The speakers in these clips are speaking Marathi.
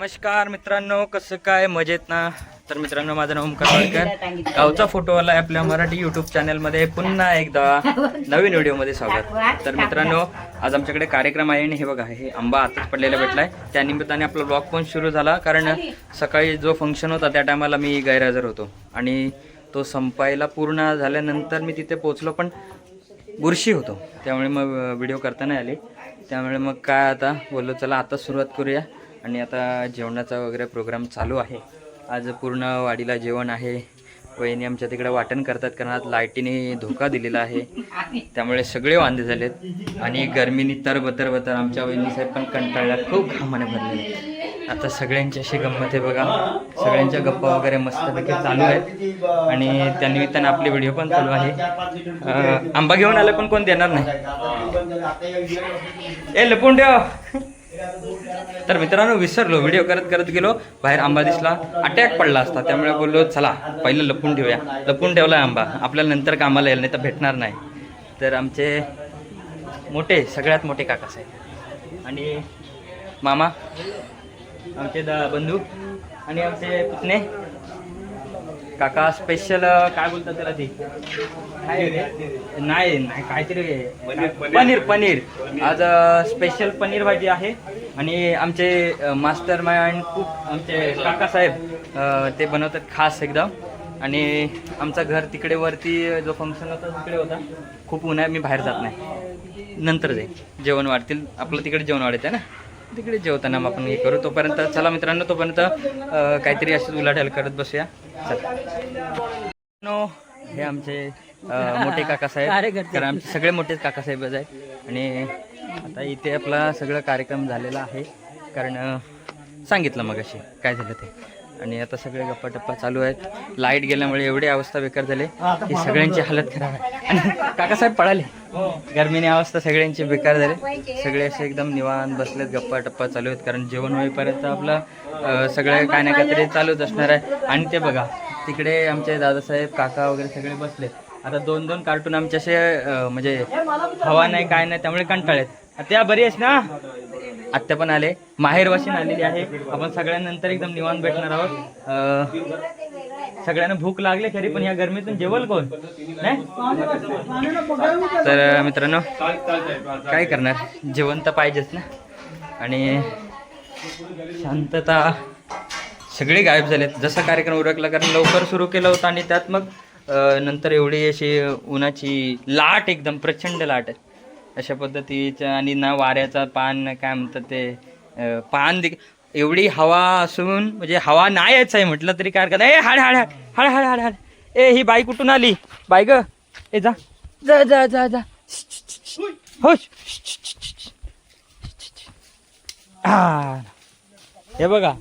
नमस्कार मित्रांनो कसं काय? मजेत ना? तर मित्रांनो माझं नाव ओमकार वाडकर. गावचा फोटोवाला आहे आपल्या मराठी युट्यूब चॅनलमध्ये पुन्हा एकदा नवीन व्हिडिओमध्ये स्वागत. तर मित्रांनो आज आमच्याकडे कार्यक्रम आहे आणि हे बघा हे आंबा आताच पडलेला भेटलाय. त्यानिमित्ताने आपला ब्लॉग पण सुरू झाला कारण सकाळी जो फंक्शन होता त्या टायमाला मी गैरहजर होतो. आणि तो संपायला पूर्ण झाल्यानंतर मी तिथे पोचलो पण बुरशी होतो. त्यामुळे मग व्हिडिओ करता नाही आले. त्यामुळे मग काय आता बोललो चला आता सुरुवात करूया. आणि आता जेवणाचा वगैरे प्रोग्राम चालू आहे. आज पूर्ण वाडीला जेवण आहे. वहिनी आमच्या तिकडे वाटण करतात कारण आज लाईटीने धोका दिलेला आहे. त्यामुळे सगळे वांदे झालेत. आणि गरमीने तर बतर बतर आमच्या वहिनी साहेब पण कंटाळल्यात खूप घामाने भरलेले आता सगळ्यांची अशी गंमत आहे बघा. सगळ्यांच्या गप्पा वगैरे मस्तपैकी चालू आहेत. आणि त्यानिमित्तानं आपले व्हिडिओ पण चालू आहे. आंबा घेऊन आलं पण कोण देणार नाही? ए लपून ठेव. तर मित्रांनो विसरलो व्हिडिओ करत करत गेलो. बाहेर आंबा दिसला. अटॅक पडला असता. त्यामुळे बोललो चला पहिलं लपून ठेवूया. लपून ठेवला आंबा. आपल्याला नंतर कामाला येईल नाही तर भेटणार नाही. तर आमचे मोठे सगळ्यात मोठे काका साहेब. आणि मामा आमचे द बंधू आणि आमचे पुतणे. काका स्पेशल काय बोलतात त्याला ते? नाही नाही काहीतरी पनीर पनीर. आज स्पेशल पनीर भाजी आहे. आणि आमचे मास्टर माइंड खूप आमचे काकासाहेब ते बनवतात खास एकदम आणि आमचं घर तिकडे वरती जो फंक्शन होता तिकडे होता. खूप ऊन आहे मी बाहेर जात नाही. नंतर जाईल. जेवण वाढतील. आपलं तिकडे जेवण वाढत आहे ना? तिकडे जेवताना मग आपण हे करू. तोपर्यंत चला मित्रांनो तोपर्यंत काहीतरी असं उलाढाल करत बसूया. चला. नो हे आमचे मोठे काकासाहेब कारण आमचे सगळे मोठे काकासाहेबच आहेत. आणि आता इथे आपला सगळं कार्यक्रम झालेला आहे. कारण सांगितलं मग अशी काय झालं ते. आणि आता सगळे गप्पा टप्पा चालू आहेत. लाइट गेल्यामुळे एवढी अवस्था बेकार झाली की सगळ्यांची हालत खराब आहे. आणि काकासाहेब पळाले. गर्मीने अवस्था सगळ्यांची बेकार झाली. सगळे असे एकदम निवांत बसलेत गप्पा टप्पा चालू आहेत. कारण जेवण होईपर्यंत आपलं सगळं काय ना काहीतरी चालूच असणार आहे. आणि ते बघा तिकडे आमचे दादासाहेब काका वगैरे सगळे बसले आता दोन दोन कार्टून आमचे असे म्हणजे हवा नाही काय नाही त्यामुळे कंटाळेत त्या बरी आहेस ना? आत्या पण आले. माहेर वाशीन आलेली आहे. आपण सगळ्यांनंतर एकदम निवांत भेटणार आहोत. सगळ्यांना भूक लागली खरी पण या गरमीतून जेवल कोण? नाही? तर मित्रांनो काय करणार? जेवण तर पाहिजेच ना? आणि शांतता. सगळे गायब झालेत. जसा कार्यक्रम उरकला कारण लवकर सुरू केला होता आणि त्यात मग नंतर एवढी अशी उन्हाची लाट एकदम प्रचंड लाट आहे. अशा पद्धतीच्या आणि ना वाऱ्याचा पान काय म्हणतात ते पान दे एवढी हवा असून म्हणजे हवा नाही यायचं आहे म्हटलं तरी काय करता ए हाड हाड हाड हाड हाड हाड हाड. ए ही बाई कुठून आली? बाई ग. ए जा. जा जा जा जा. हो हा. हे बघा.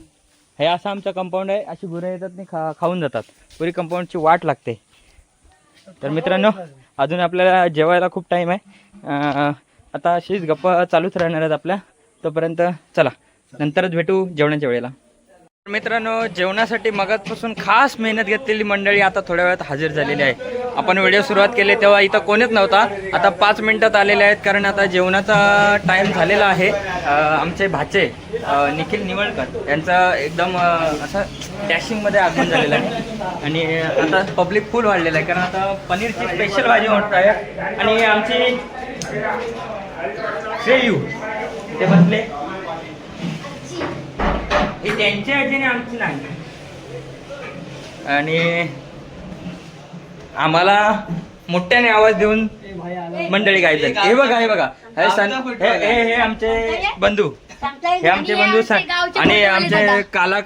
हे असं आमचं कंपाऊंड आहे. अशी गुरं येतात आणि खा खाऊन जातात. पुरी कंपाऊंडची वाट लागते. तर मित्रांनो अजून आपल्याला जेवायला खूप टाईम आहे. आता अशीच गप्पा चालूच राहणार आहेत आपल्या. तोपर्यंत चला नंतरच भेटू जेवणाच्या वेळेला. मित्रांनो जेवणासाठी मगाचपासून खास मेहनत घेतलेली मंडळी आता थोड्या वेळात हजर झालेली आहे. आपण व्हिडिओ सुरुवात केले तेव्हा इथं कोणीच नव्हता. आता पाच मिनिटात आलेले आहेत कारण आता जेवणाचा टाईम झालेला आहे. आमचे भाचे निखिल निवळकर यांचा एकदम असं डॅशिंगमध्ये आगमन झालेलं आहे. आणि आता पब्लिक फुल वाढलेलं आहे कारण आता पनीरची स्पेशल भाजी म्हणत आहे आणि आमची श्रेयू ते बसले हे त्यांची आहे आणि आमची नाही आणि आम्हाला मोठ्याने आवाज देऊन मंडळी झाली हे बघा हे बघा. हे सन हे हे हे आमचे बंधू. हे आमचे बंधू सन आणि आमचे काला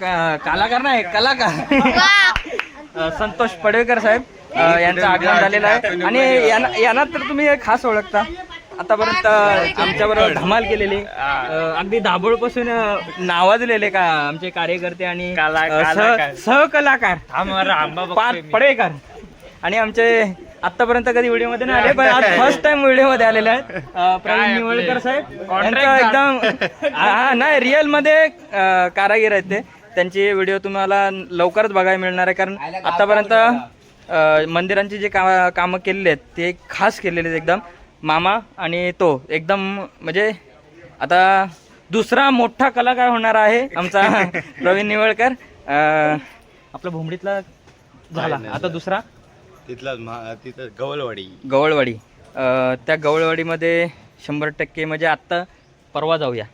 कलाकार नाही कलाकार. संतोष पडवेकर साहेब यांचं आगमन झालेलं आहे. आणि यांना तर तुम्ही खास ओळखता. आतापर्यंत आमच्याबरोबर धमाल केलेली. अगदी दाभोळपासून अ, नावाजलेले का आमचे कार्यकर्ते आणि सहकलाकार. पार्थ पडवेकर आणि आमचे आतापर्यंत कधी व्हिडिओमध्ये नाही आले पण आज फर्स्ट टाइम व्हिडिओमध्ये आलेले आहेत. प्रवीण निवळकर साहेब. यांचं एकदम हा नाही रिअलमध्ये कारागीर आहेत ते. त्यांची व्हिडिओ तुम्हाला लवकरच बघायला मिळणार आहे कारण आतापर्यंत मंदिरांची जे का कामं केलेली आहेत ते खास केलेले आहेत एकदम. मामा आणि तो एकदम म्हणजे आता दुसरा मोठा कलाकार होणार आहे आमचा प्रवीण निवळकर. अं, आपला भोमडीतला झाला आता दुसरा. तिथला तिथं गवळवाडी. अं, त्या गवळवाडीमध्ये शंभर टक्के म्हणजे आत्ता परवा जाऊया.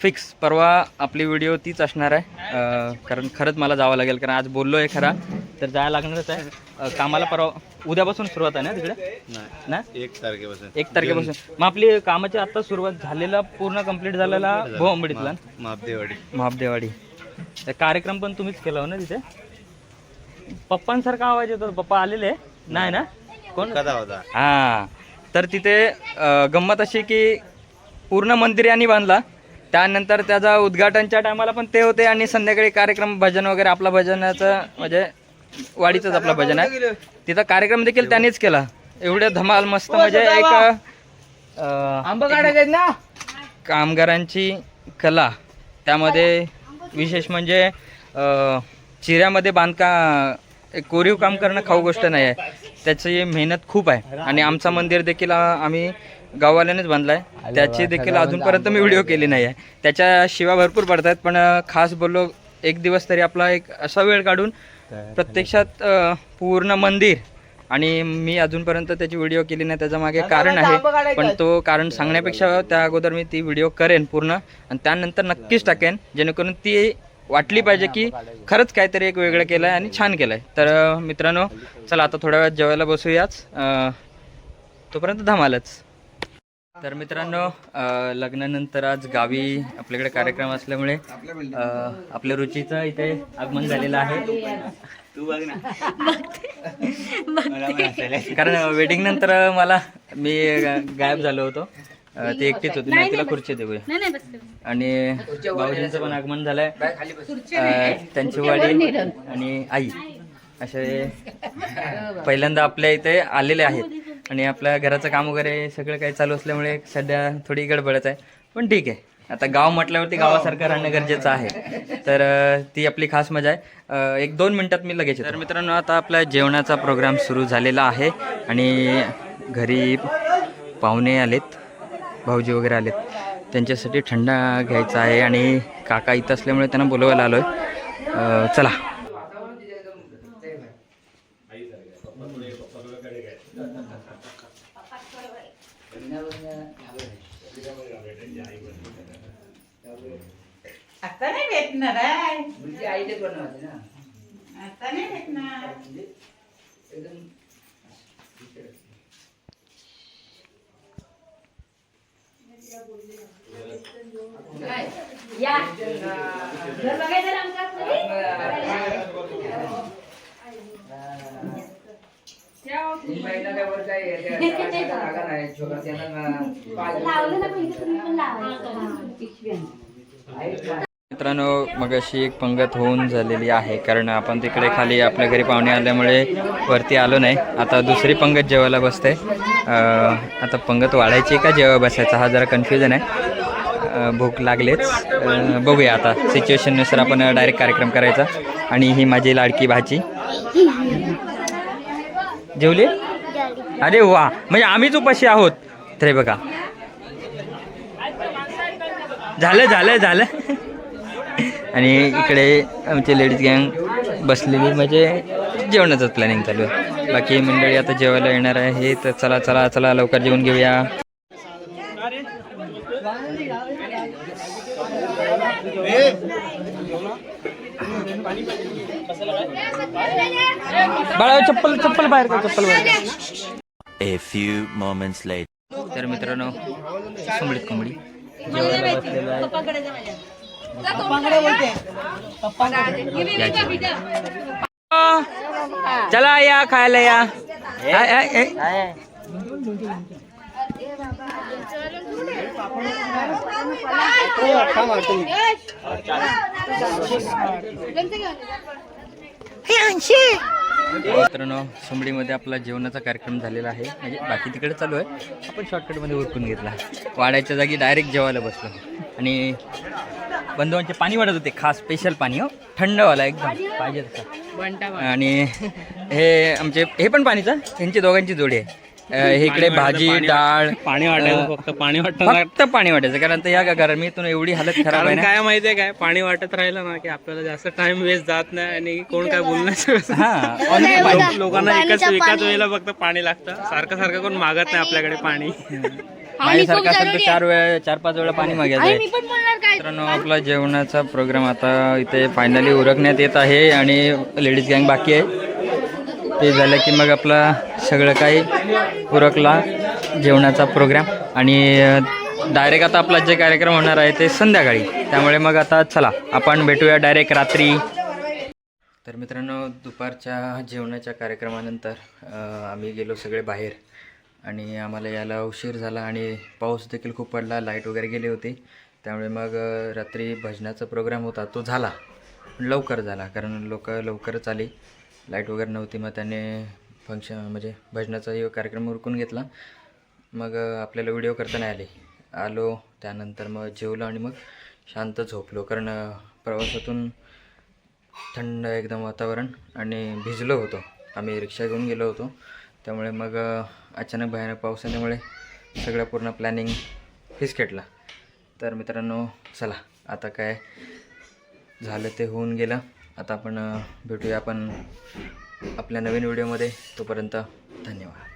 फिक्स परवा आपली व्हिडिओ तीच असणार आहे. अं, कारण खरंच मला जावं लागेल कारण आज बोललो आहे खरा तर जायला लागणारच आहे. अं, कामाला परवा उद्यापासून सुरुवात आहे ना तिकडे? नाही. ना? एक तारखेपासून. एक तारखेपासून. मग आपली कामाची आता सुरुवात झालेला पूर्ण कंप्लीट झालेला भोंबडीतला महादेवाडी महाबदेवाडी. तर कार्यक्रम पण तुम्हीच केला हो ना तिथे? पप्पांसारखा आवाज येतो. पप्पा आलेले. नाही ना? कोण? कदा होता? हा. तर तिथे गंमत अशी की पूर्ण मंदिर यांनी बांधला. त्यानंतर त्याचा उद्घाटनच्या टायमाला पण ते होते आणि संध्याकाळी कार्यक्रम भजन वगैरे आपला भजनाचं म्हणजे वाडीचंच आपला भजन आहे. तिथं कार्यक्रम देखील त्यांनीच केला. एवढे धमाल मस्त म्हणजे एक अ, कामगारांची कला. त्यामध्ये विशेष म्हणजे चिऱ्यामध्ये बांधका एक कोरीव काम करणं खाऊ गोष्ट नाही आहे. त्याची मेहनत खूप आहे. आणि आमचा मंदिर देखील आम्ही गाववाल्यानेच बांधलाय. त्याची देखील अजूनपर्यंत मी व्हिडिओ केली नाही आहे. त्याच्या शिवा भरपूर पडतात पण खास बोललो एक दिवस तरी आपला एक असा वेळ काढून प्रत्यक्षात पूर्ण मंदिर आणि मी अजूनपर्यंत त्याची व्हिडिओ केली नाही त्याच्यामागे कारण आहे. पण तो कारण सांगण्यापेक्षा त्या अगोदर मी ती व्हिडिओ करेन पूर्ण. आणि त्यानंतर नक्कीच टाकेन जेणेकरून ती वाटली पाहिजे की खरंच काहीतरी एक वेगळं केलं आहे आणि छान केलं आहे तर मित्रांनो चला आता थोड्या वेळात जेवायला बसूयाच तोपर्यंत धमालच. तर मित्रांनो लग्नानंतर आज गावी आपल्याकडे कार्यक्रम असल्यामुळे आपल्या रुचीचं इथे आगमन झालेलं आहे. कारण वेडिंग नंतर मला मी गायब झालो होतो. ती एकटीच होती. नाही तिला खुर्ची देऊया. नाही नाही बसले आणि भाऊजींचं पण आगमन झालंय. अं, त्यांची वडील आणि आई. असे पहिल्यांदा आपल्या इथे आलेले आहेत. आणि आपल्या घराचं काम वगैरे सगळं काही चालू असल्यामुळे सध्या थोडी गडबडच आहे. पण ठीक आहे. आता गाव म्हटल्यावरती गावासारखं राहणं गरजेचं आहे. तर अं, ती आपली खास मजा आहे. अं, एक दोन मिनिटात मी लगेच येतो. तर मित्रांनो आता आपला जेवणाचा प्रोग्राम सुरू झालेला आहे. आणि घरी पाहुणे आलेत. भाऊजी वगैरे आलेत. त्यांच्यासाठी थंडा घ्यायचा आहे आणि काका इथं असल्यामुळे त्यांना बोलवायला आलो आहे चला. आता नाही भेटणार आहे आता नाही भेटणार. ना ना पहिले मित्रांनो मग अशी एक पंगत होऊन झालेली आहे कारण आपण तिकडे खाली आपल्या घरी पाहुणे आल्यामुळे वरती आलो नाही. आता दुसरी पंगत जेवायला बसते. आता पंगत वाढायची का जेव्हा बसायचा हा जरा कन्फ्युजन आहे. भूक लागलेच. बघूया आता. सिच्युएशननुसार आपण डायरेक्ट कार्यक्रम करायचा. आणि ही माझी लाडकी भाची. जेवली? अरे वा. म्हणजे आम्हीच उपाशी आहोत. तरी बघा. झालं झालं झालं. आणि इकडे आमचे लेडीज गँग बसलेली. म्हणजे जेवणाचं प्लॅनिंग चालू आहे. बाकी मंडळी आता जेवायला येणार आहे. तर चला चला चला लवकर जेवून घेऊया. बाळा चप्पल चप्पल बाहेर का चप्पल बाहेर A few moments later. तर मित्रांनो कोंबडी. जेवायला बसलेलं आहे. चला या खायला या. मित्रांनो सुंबडीमध्ये आपला जेवणाचा कार्यक्रम झालेला आहे. म्हणजे बाकी तिकडे चालू आहे. आपण शॉर्टकटमध्ये उरकून घेतला. वाढायच्या जागी डायरेक्ट जेवायला बसलो. आणि बंधूंचे पाणी वाढत होते. खास स्पेशल पाणी हो. थंडवाला एकदम. पाहिजे तसं. आणि हे आमचे हे पण पाणीचं. यांची दोघांची जोडी आहे. इकडे भाजी डाळ पाणी वाटायचं फक्त पाणी वाटतं फक्त पाणी वाटायचं कारण तर या गरमीतून एवढी हालत खराब आहे काय माहितीये काय? पाणी वाटत राहिलं ना की आपल्याला जास्त टाइम वेस्ट जात नाही आणि कोण काय बोलण्याचं हा. लोकांना एकाच एकाच वेळेला फक्त पाणी लागतं. सारखं सारखं कोण मागत नाही आपल्याकडे पाणी. माझ्यासारखं तर चार वेळा चार पाच वेळा पाणी मागायचं आहे मित्रांनो आपला जेवणाचा प्रोग्राम आता इथे फायनली उरकण्यात येत आहे आणि लेडीज गँग बाकी आहे. ते झालं की मग आपला सगळं काही उरकला जेवणाचा प्रोग्राम आणि डायरेक्ट आता आपला जे कार्यक्रम होणार आहे ते संध्याकाळी. त्यामुळे मग आता चला आपण भेटूया डायरेक्ट रात्री. तर मित्रांनो दुपारच्या जेवणाच्या कार्यक्रमानंतर आम्ही गेलो सगळे बाहेर. आणि आम्हाला यायला उशीर झाला आणि पाऊस देखील खूप पडला लाइट वगैरे गेली होती. त्यामुळे मग रात्री भजनाचा प्रोग्राम होता तो झाला. लवकर झाला कारण लोक लवकरच आली. लाइट वगैरे नव्हती मग त्याने फंक्शन म्हणजे भजनाचा हे कार्यक्रम उरकून घेतला. मग आपल्याला व्हिडिओ करता नाही आले. आलो त्यानंतर मग जेवलो आणि मग शांत झोपलो. कारण प्रवासातून थंड एकदम वातावरण आणि भिजलो होतो. आम्ही रिक्षा घेऊन गेलो होतो. त्यामुळे मग अचानक भयानक पाऊस आल्यामुळे सगळं पूर्ण प्लॅनिंग फिसकेटला तर मित्रांनो चला आता काय झालं ते होऊन गेलं. आता आपण भेटूया आपण आपल्या नवीन व्हिडिओमध्ये. तोपर्यंत धन्यवाद.